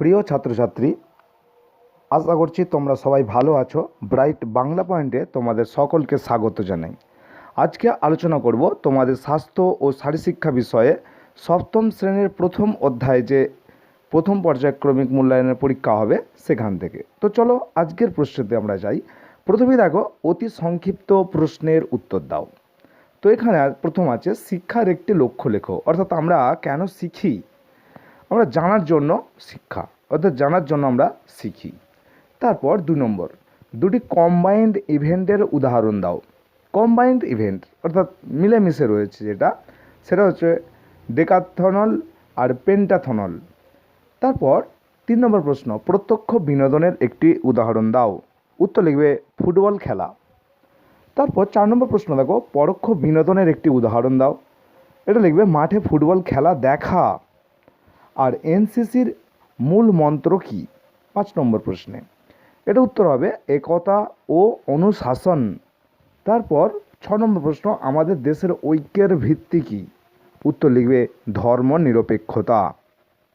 প্রিয় ছাত্রছাত্রী, আশা করছি তোমরা সবাই ভালো আছো। ব্রাইট বাংলা পয়েন্টে তোমাদের সকলকে স্বাগত জানাই। আজকে আলোচনা করব তোমাদের স্বাস্থ্য ও শারীরশিক্ষা বিষয়ে সপ্তম শ্রেণির প্রথম অধ্যায় যে প্রথম পর্যায়ক্রমিক মূল্যায়নের পরীক্ষা হবে সেখান থেকে। তো চলো আজকের প্রশ্নতে আমরা যাই। প্রথমে দেখো, অতি সংক্ষিপ্ত প্রশ্নের উত্তর দাও। তো এখানে প্রথম আছে, শিক্ষার একটি লক্ষ্য লেখো। অর্থাৎ আমরা কেন শিখি? আমরা জানার জন্য শিক্ষা, অর্থাৎ জানার জন্য আমরা শিখি। তারপর দু নম্বর, দুটি কম্বাইন্ড ইভেন্টের উদাহরণ দাও। কম্বাইন্ড ইভেন্ট অর্থাৎ মিলেমিশে রয়েছে যেটা, সেটা হচ্ছে ডেকাথনল আর পেন্টাথনল। তারপর তিন নম্বর প্রশ্ন, প্রত্যক্ষ বিনোদনের একটি উদাহরণ দাও। উত্তর লিখবে, ফুটবল খেলা। তারপর চার নম্বর প্রশ্ন, দেখো, পরোক্ষ বিনোদনের একটি উদাহরণ দাও। এটা লিখবে, মাঠে ফুটবল খেলা দেখা। আর এনসিসির মূল মন্ত্র কি? পাঁচ নম্বর প্রশ্নে। এটা উত্তর হবে একতা ও অনুশাসন। তারপর ছ নম্বর প্রশ্ন, আমাদের দেশের ঐক্যের ভিত্তি কি? উত্তর লিখবে, ধর্ম নিরপেক্ষতা।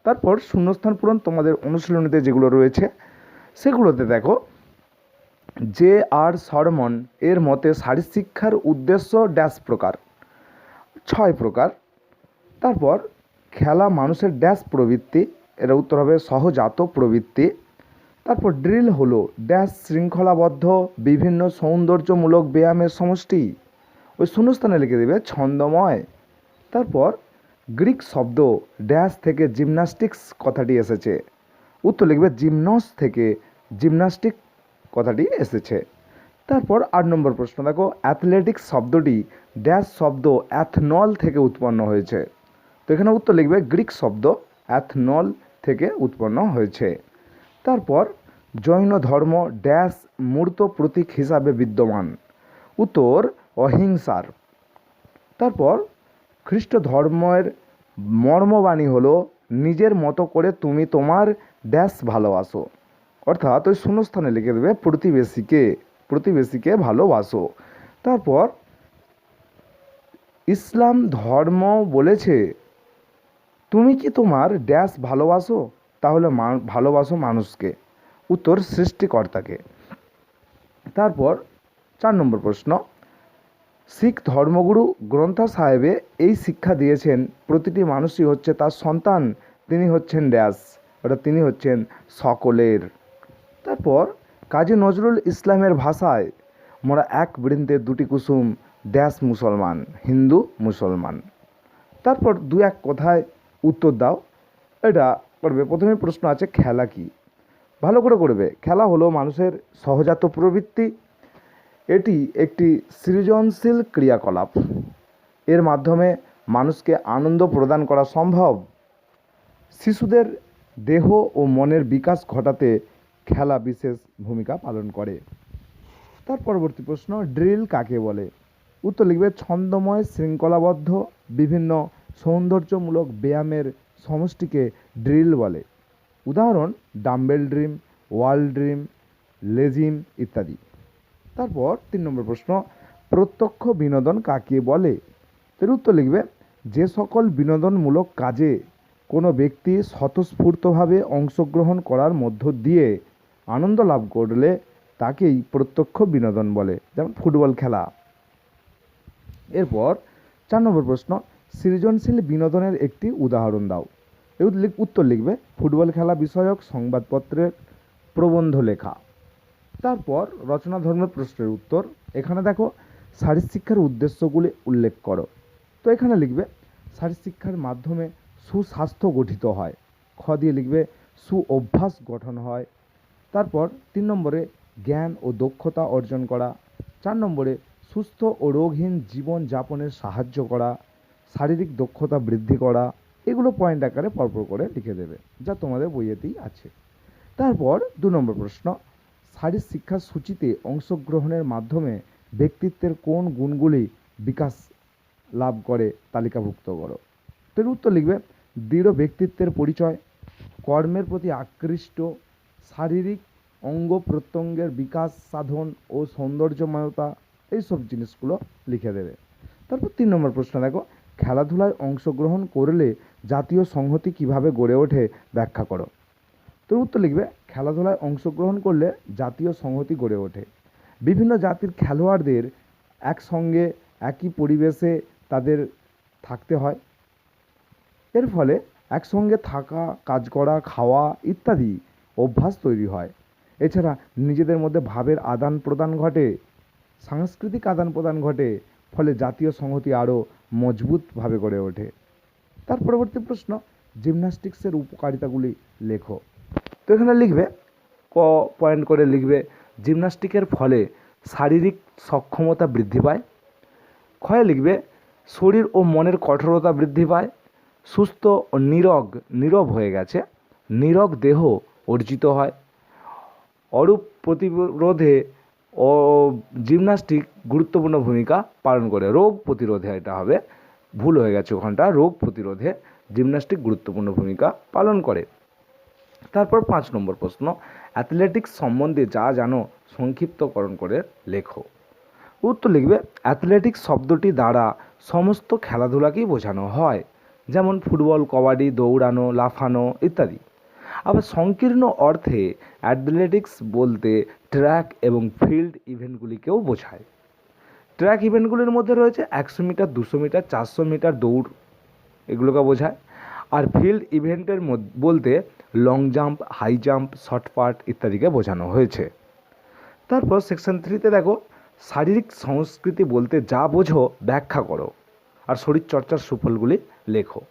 তারপর শূন্যস্থান পূরণ, তোমাদের অনুশীলনীতে যেগুলো রয়েছে, সেগুলোতে দেখো জে আর সরমন, এর মতে শারীরশিক্ষার উদ্দেশ্য ড্যাশ প্রকার। ছয় প্রকার। তারপর খেলা মানুষের ড্যাশ প্রবৃত্তি, এর উত্তর হবে সহজাত প্রবৃত্তি। তারপর ড্রিল হলো, ড্যাশ শৃঙ্খলাবদ্ধ, বিভিন্ন সৌন্দর্যমূলক ব্যায়ামের সমষ্টি। ওই শূন্যস্থানে লিখে দেবে ছন্দময়। তারপর গ্রিক শব্দ, ড্যাশ থেকে জিমনাস্টিক্স কথাটি এসেছে। উত্তর লিখবে জিমনস থেকে জিমনাস্টিক কথাটি এসেছে। তারপর আট নম্বর প্রশ্ন দেখো, অ্যাথলেটিক্স শব্দটি, ড্যাশ শব্দ অ্যাথনল থেকে উৎপন্ন হয়েছে। তো এখানে উত্তর লিখবে, গ্রিক শব্দ অ্যাথনল থেকে উৎপন্ন হয়েছে। তারপর, জৈন ধর্ম ড্যাশ মূর্ত প্রতীক হিসাবে বিদ্যমান। উত্তর, অহিংসার। তারপর, খ্রিস্ট ধর্মের মর্মবাণী হলো, নিজের মতো করে তুমি তোমার ড্যাশ ভালোবাসো। অর্থাৎ ওই শূন্যস্থানে লিখে দেবে, প্রতিবেশীকে প্রতিবেশীকে ভালোবাসো। তারপর, ইসলাম ধর্ম বলেছে তুমি কি তোমার ড্যাশ ভালোবাসো? তাহলে ভালোবাসো মানুষকে। উত্তর, সৃষ্টিকর্তাকে। তারপর চার নম্বর প্রশ্ন। শিখ ধর্মগুরু গ্রন্থ সাহেবে এই শিক্ষা দিয়েছেন, প্রতিটি মানুষই হচ্ছে তার সন্তান, তিনি হচ্ছেন ড্যাশ, অর্থাৎ তিনি হচ্ছেন সকলের। তারপর, কাজী নজরুল ইসলামের ভাষায়, মোরা এক বৃন্দের দুটি কুসুম, ড্যাশ মুসলমান, হিন্দু মুসলমান। তারপর দু এক কথায় উত্তর দাও। এটা করবে। প্রথমে প্রশ্ন আছে, খেলা কি? ভালো করে করবে। খেলা হলো মানুষের সহজাত প্রবৃত্তি। এটি একটি সৃজনশীল ক্রিয়াকলাপ। এর মাধ্যমে মানুষকে আনন্দ প্রদান করা সম্ভব। শিশুদের দেহ ও মনের বিকাশ ঘটাতে খেলা বিশেষ ভূমিকা পালন করে। তার পরবর্তী প্রশ্ন, ড্রিল কাকে বলে? উত্তর লিখবে, ছন্দময়, শৃঙ্খলাবদ্ধ, বিভিন্ন সৌন্দর্যমূলক ব্যায়ামের সমষ্টিকে ড্রিল বলে। উদাহরণ, ডাম্বেল ড্রিম, ওয়াল ড্রিম, লেজিম ইত্যাদি। তারপর তিন নম্বর প্রশ্ন, প্রত্যক্ষ বিনোদন কাকে বলে? এর উত্তর লিখবে, যে সকল বিনোদনমূলক কাজে কোনো ব্যক্তি স্বতঃস্ফূর্তভাবে অংশগ্রহণ করার মধ্য দিয়ে আনন্দ লাভ করলে তাকেই প্রত্যক্ষ বিনোদন বলে, যেমন ফুটবল খেলা। এরপর চার নম্বর প্রশ্ন সৃজনশীল বিনোদনের একটি উদাহরণ দাও। এর উত্তর লিখবে, ফুটবল খেলা বিষয়ক সংবাদপত্রের প্রবন্ধ লেখা। তারপর রচনা ধর্মের প্রশ্নের উত্তর। এখানে দেখো শারীরশিক্ষার উদ্দেশ্যগুলি উল্লেখ করো। তো এখানে লিখবে শারীরশিক্ষার মাধ্যমে সুস্বাস্থ্য গঠিত হয়। খ দিয়ে লিখবে সু অভ্যাস গঠন হয়। তারপর তিন নম্বরে, জ্ঞান ও দক্ষতা অর্জন করা। চার নম্বরে, সুস্থ ও রোগহীন জীবন যাপনের সাহায্য করা। শারীরিক দক্ষতা বৃদ্ধি করা, এগুলো পয়েন্ট আকারে পরপর করে লিখে দেবে, যা তোমাদের বইয়েতেই আছে। তারপর দু নম্বর প্রশ্ন শারীর শিক্ষার সূচিতে অংশগ্রহণের মাধ্যমে ব্যক্তিত্বের কোন গুণগুলি বিকাশ লাভ করে তালিকাভুক্ত করো? তো উত্তর লিখবে, দৃঢ় ব্যক্তিত্বের পরিচয়, কর্মের প্রতি আকৃষ্ট, শারীরিক অঙ্গ প্রত্যঙ্গের বিকাশ সাধন ও সৌন্দর্যময়তা, এইসব জিনিসগুলো লিখে দেবে। তারপর তিন নম্বর প্রশ্ন দেখো খেলাধুলায় অংশগ্রহণ করলে জাতীয় সংহতি কীভাবে গড়ে ওঠে ব্যাখ্যা করো। তো উত্তর লিখবে, খেলাধুলায় অংশগ্রহণ করলে জাতীয় সংহতি গড়ে ওঠে। বিভিন্ন জাতির খেলোয়াড়দের একসঙ্গে, একই পরিবেশে তাদের থাকতে হয়। এর ফলে একসঙ্গে থাকা, কাজ করা, খাওয়া ইত্যাদি অভ্যাস তৈরি হয়। এছাড়া নিজেদের মধ্যে ভাবের আদান প্রদান ঘটে, সাংস্কৃতিক আদান প্রদান ঘটে ফলে জাতীয় সংহতি আরও মজবুতভাবে গড়ে ওঠে। তার পরবর্তী প্রশ্ন জিমন্যাস্টিক্সের উপকারিতাগুলি লেখো। তো এখানে লিখবে, ক পয়েন্ট করে লিখবে জিমন্যাস্টিকের ফলে শারীরিক সক্ষমতা বৃদ্ধি পায়। ক্ষয়ে লিখবে, শরীর ও মনের কঠোরতা বৃদ্ধি পায়। সুস্থ ও নীরগ নীরব হয়ে গেছে। নীরগ দেহ অর্জিত হয়। অরূপ প্রতিরোধে ও জিমন্যাস্টিক গুরুত্বপূর্ণ ভূমিকা পালন করে। রোগ প্রতিরোধে এটা হবে। ভুল হয়ে গেছে ওখানটা। রোগ প্রতিরোধে জিমন্যাস্টিক গুরুত্বপূর্ণ ভূমিকা পালন করে। তারপর পাঁচ নম্বর প্রশ্ন, অ্যাথলেটিক্স সম্বন্ধে যা জানো সংক্ষিপ্তকরণ করে লেখো। উত্তর লিখবে, অ্যাথলেটিক্স শব্দটি দ্বারা সমস্ত খেলাধুলাকেই বোঝানো হয়। যেমন ফুটবল, কবাডি, দৌড়ানো, লাফানো ইত্যাদি। আবার সংকীর্ণ অর্থে অ্যাথলেটিক্স বলতে ট্র্যাক এবং ফিল্ড ইভেন্টগুলিকেও বোঝায়। ট্র্যাক ইভেন্টগুলির মধ্যে রয়েছে একশো মিটার, দুশো মিটার, চারশো মিটার দৌড়, এগুলোকে বোঝায়। আর ফিল্ড ইভেন্টের বলতে long jump, high jump, shot put ইত্যাদিকে বোঝানো হয়েছে। তারপর সেকশন থ্রিতে দেখো, শারীরিক সংস্কৃতি বলতে যা বোঝো ব্যাখ্যা করো, আর শরীরচর্চার সুফলগুলি লেখো।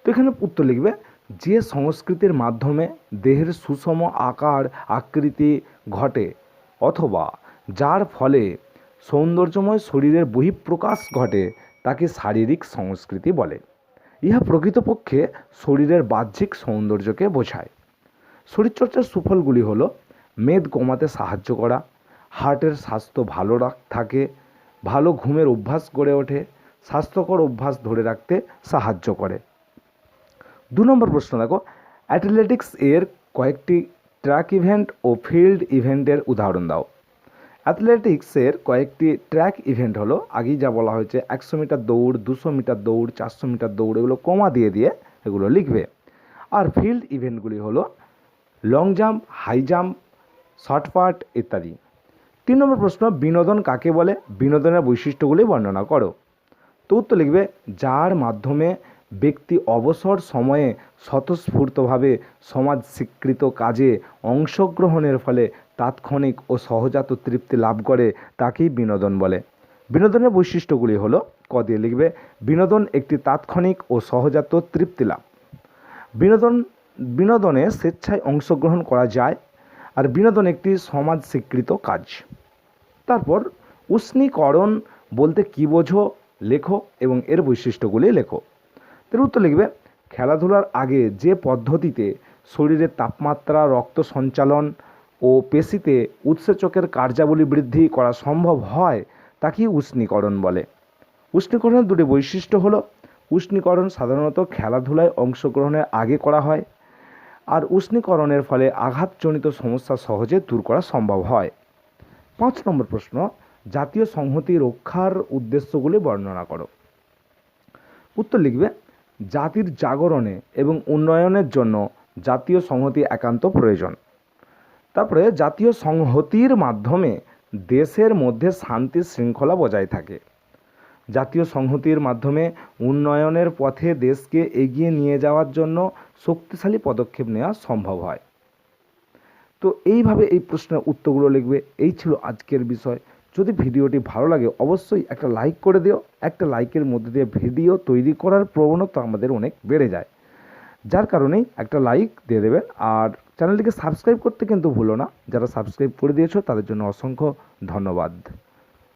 তো এখানে উত্তর লিখবে যে সংস্কৃতির মাধ্যমে দেহের সুষম আকার, আকৃতি ঘটে, অথবা যার ফলে সৌন্দর্যময় শরীরের বহিঃপ্রকাশ ঘটে, তাকে শারীরিক সংস্কৃতি বলে। ইহা প্রকৃতপক্ষে শরীরের বাহ্যিক সৌন্দর্যকে বোঝায়। শরীরচর্চার সুফলগুলি হলো মেদ কমাতে সাহায্য করা, হার্টের স্বাস্থ্য ভালো রাখ, থাকে, ভালো ঘুমের অভ্যাস গড়ে ওঠে, স্বাস্থ্যকর অভ্যাস ধরে রাখতে সাহায্য করে। দু নম্বর প্রশ্ন দেখো অ্যাথলেটিক্স এর কয়েকটি ট্র্যাক ইভেন্ট ও ফিল্ড ইভেন্টের উদাহরণ দাও। অ্যাথলেটিক্সের কয়েকটি ট্র্যাক ইভেন্ট হলো, আগেই যা বলা হয়েছে, একশো মিটার দৌড়, দুশো মিটার দৌড়, চারশো মিটার দৌড়, এগুলো কমা দিয়ে দিয়ে এগুলো লিখবে। আর ফিল্ড ইভেন্টগুলি হলো long jump high jump shot put ইত্যাদি। তিন নম্বর প্রশ্ন, বিনোদন কাকে বলে? বিনোদনের বৈশিষ্ট্যগুলি বর্ণনা করো। তো উত্তর লিখবে, যার মাধ্যমে ব্যক্তি অবসর সময়ে স্বতঃস্ফূর্তভাবে সমাজ স্বীকৃত কাজে অংশগ্রহণের ফলে তাৎক্ষণিক ও সহজাত তৃপ্তি লাভ করে তাকেই বিনোদন বলে। বিনোদনের বৈশিষ্ট্যগুলি হলো, ক দিয়ে লিখবে, বিনোদন একটি তাৎক্ষণিক ও সহজাত তৃপ্তি লাভ। বিনোদন, বিনোদনে স্বেচ্ছায় অংশগ্রহণ করা যায় আর বিনোদন একটি সমাজ স্বীকৃত কাজ। তারপর উষ্ণীকরণ বলতে কী বোঝো, লেখো এবং এর বৈশিষ্ট্যগুলি লেখো। এর উত্তর লিখবে, খেলাধুলার আগে যে পদ্ধতিতে শরীরের তাপমাত্রা, রক্ত সঞ্চালন ও পেশিতে উৎসেচকের কার্যাবলী বৃদ্ধি করা সম্ভব হয় তাকেই উষ্ণীকরণ বলে? উষ্ণীকরণের দুটি বৈশিষ্ট্য হলো, উষ্ণীকরণ সাধারণত খেলাধুলায় অংশগ্রহণের আগে করা হয় আর উষ্ণীকরণের ফলে আঘাতজনিত সমস্যা সহজে দূর করা সম্ভব হয়। পাঁচ নম্বর প্রশ্ন, জাতীয় সংহতি রক্ষার উদ্দেশ্যগুলি বর্ণনা করো। উত্তর লিখবে জাতির জাগরণে এবং উন্নয়নের জন্য জাতীয় সংহতি একান্ত প্রয়োজন। তারপরে জাতীয় সংহতির মাধ্যমে দেশের মধ্যে শান্তি শৃঙ্খলা বজায় থাকে। জাতীয় সংহতির মাধ্যমে উন্নয়নের পথে দেশকে এগিয়ে নিয়ে যাওয়ার জন্য শক্তিশালী পদক্ষেপ নেওয়া সম্ভব হয়। তো এইভাবে এই প্রশ্নের উত্তরগুলো লিখবে। এই ছিল আজকের বিষয়। যদি ভিডিওটি ভালো লাগে, অবশ্যই একটা লাইক করে দিও। একটা লাইকের মধ্যে দিয়ে ভিডিও তৈরি করার প্রবণতা আমাদের অনেক বেড়ে যায়। যার কারণেই একটা লাইক দিয়ে দেবেন। আর চ্যানেলটিকে সাবস্ক্রাইব করতে কিন্তু ভুলো না। যারা সাবস্ক্রাইব করে দিয়েছ, তাদের জন্য অসংখ্য ধন্যবাদ।